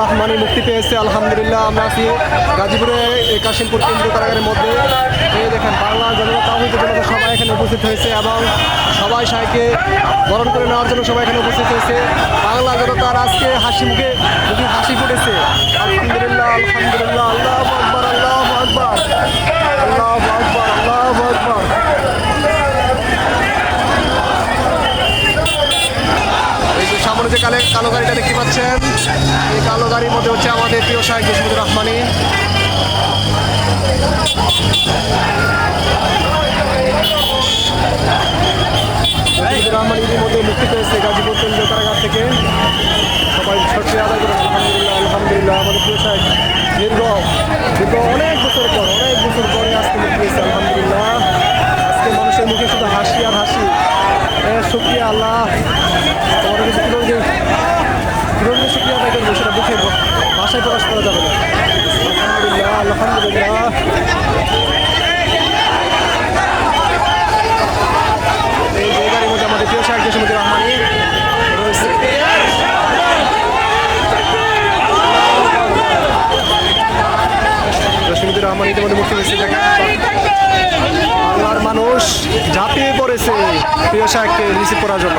রহমানি মুক্তি পেয়েছে, আলহামদুলিল্লাহ। আমরা আছি গাজীপুরে, এই কাশিমপুর কেন্দ্রীয় কারাগারের মধ্যে। এই দেখেন, বাংলা জনতা জনতা সবাই এখানে উপস্থিত হয়েছে এবং সবাই সাইকে বরণ করে নেওয়ার জন্য সবাই এখানে উপস্থিত হয়েছে। বাংলা জনতার আজকে হাসি মুখে মুখে হাসি ফুটেছে। আলহামদুলিল্লাহ আলহামদুলিল্লাহ, আল্লাহ আকবর আল্লাহ আকবর আল্লাহ আকবর আল্লাহ আকবর। সামনে যে কালে কালো গাড়িটা দেখতে পাচ্ছেন গাড়ির মধ্যে হচ্ছে আমাদের প্রিয় সাহেব জসিমুদ্দুর রহমানি। রহমান ইতিমধ্যে মুক্তি পেয়েছে গাজীপুর কেন্দ্রীয় কারাগার থেকে। সবাই সক্রিয় আদায় করে আলহামদুলিল্লাহ আলহামদুলিল্লাহ। আমাদের প্রিয় সাহেব দীর্ঘ দীর্ঘ অনেক বছর পর, অনেক বছর পরে আজকে মুক্তি পেয়েছে, আলহামদুলিল্লাহ। আজকে মানুষের মুখে শুধু হাসি আর হাসি। শুক্রিয়া আল্লাহ। তোমার কাছে যে কীভাবে আদায় করব সেটা মুখে ভাষায় প্রকাশ করা যাবে না। আলহামদুলিল্লাহ আলহামদুলিল্লাহ। জসিমুদ্দিন রহমানি। ইতিমধ্যে মুক্তি পেয়েছে বাংলার মানুষ ঝাঁপিয়ে পড়েছে প্রিয় সাহেবকে রিসিভ করার জন্য।